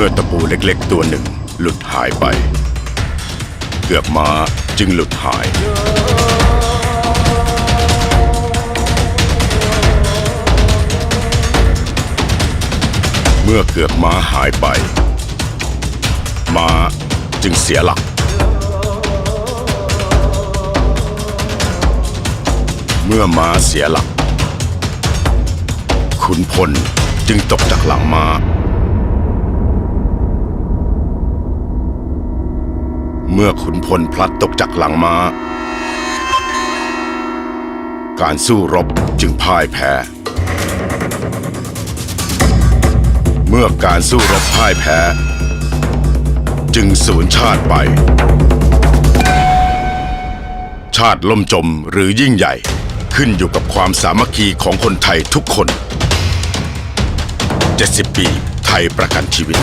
มื่อตะปูเล็กๆตัวหนึ่งหลุดหายไป เกือบมาจึงหลุดหาย เมื่อเกือบม้าหายไป ม้าจึงเสียหลัก เมื่อม้าเสียหลัก ขุนพลจึงตกจากหลังม้า เมื่อขุนพลพลัดตกจากหลังม้า การสู้รบจึงพ่ายแพ้ เมื่อการสู้รบพ่ายแพ้ จึงสูญชาติไป ชาติล่มจมหรือยิ่งใหญ่ขึ้นอยู่กับความสามัคคีของคนไทยทุกคน 70 ปีไทยประกันชีวิต